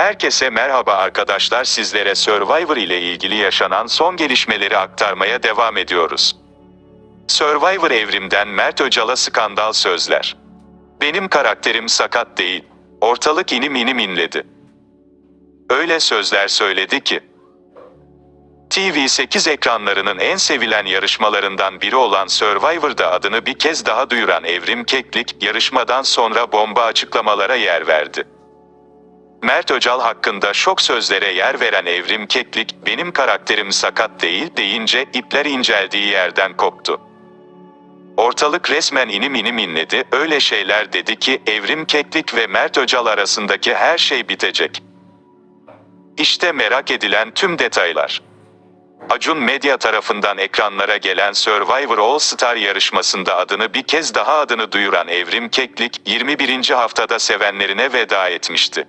Herkese merhaba arkadaşlar sizlere Survivor ile ilgili yaşanan son gelişmeleri aktarmaya devam ediyoruz. Survivor evrimden Mert Öcal'a skandal sözler. Benim karakterim sakat değil. Ortalık inim inim inledi. Öyle sözler söyledi ki. TV8 ekranlarının en sevilen yarışmalarından biri olan Survivor'da adını bir kez daha duyuran Evrim Keklik, yarışmadan sonra bomba açıklamalara yer verdi. Mert Öcal hakkında şok sözlere yer veren Evrim Keklik, benim karakterim sakat değil deyince ipler inceldiği yerden koptu. Ortalık resmen inim inim inledi, öyle şeyler dedi ki Evrim Keklik ve Mert Öcal arasındaki her şey bitecek. İşte merak edilen tüm detaylar. Acun Medya tarafından ekranlara gelen Survivor All Star yarışmasında adını bir kez daha adını duyuran Evrim Keklik, 21. haftada sevenlerine veda etmişti.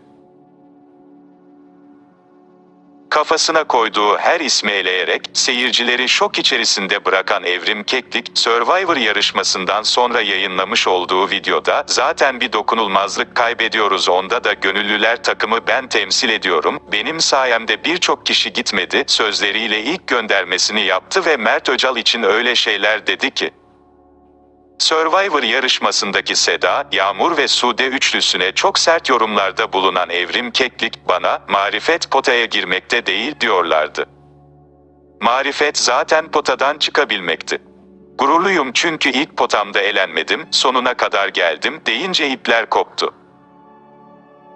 Kafasına koyduğu her ismi eleyerek seyircileri şok içerisinde bırakan Evrim Keklik, Survivor yarışmasından sonra yayınlamış olduğu videoda zaten bir dokunulmazlık kaybediyoruz onda da gönüllüler takımı ben temsil ediyorum, benim sayemde birçok kişi gitmedi sözleriyle ilk göndermesini yaptı ve Mert Öcal için öyle şeyler dedi ki, Survivor yarışmasındaki Seda, Yağmur ve Sude üçlüsüne çok sert yorumlarda bulunan Evrim Keklik bana marifet potaya girmekte değil diyorlardı. Marifet zaten potadan çıkabilmekti. Gururluyum çünkü ilk potamda elenmedim, sonuna kadar geldim deyince ipler koptu.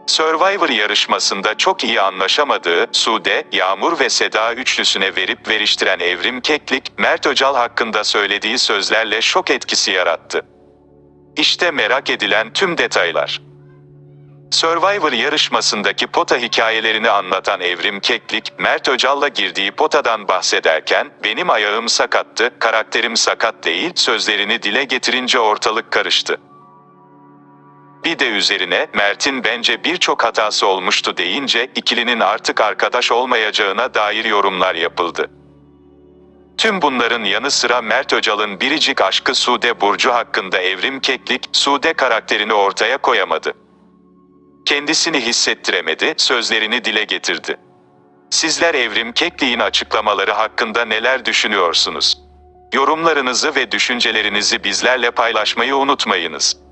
Survivor yarışmasında çok iyi anlaşamadığı Sude, Yağmur ve Seda üçlüsüne verip veriştiren Evrim Keklik, Mert Öcal hakkında söylediği sözlerle şok etkisi yarattı. İşte merak edilen tüm detaylar. Survivor yarışmasındaki pota hikayelerini anlatan Evrim Keklik, Mert Öcal'la girdiği potadan bahsederken, benim ayağım sakattı, karakterim sakat değil, sözlerini dile getirince ortalık karıştı. Bir de üzerine Mert'in bence birçok hatası olmuştu deyince ikilinin artık arkadaş olmayacağına dair yorumlar yapıldı. Tüm bunların yanı sıra Mert Öcal'ın biricik aşkı Sude Burcu hakkında Evrim Keklik, Sude karakterini ortaya koyamadı. Kendisini hissettiremedi, sözlerini dile getirdi. Sizler Evrim Keklik'in açıklamaları hakkında neler düşünüyorsunuz? Yorumlarınızı ve düşüncelerinizi bizlerle paylaşmayı unutmayınız.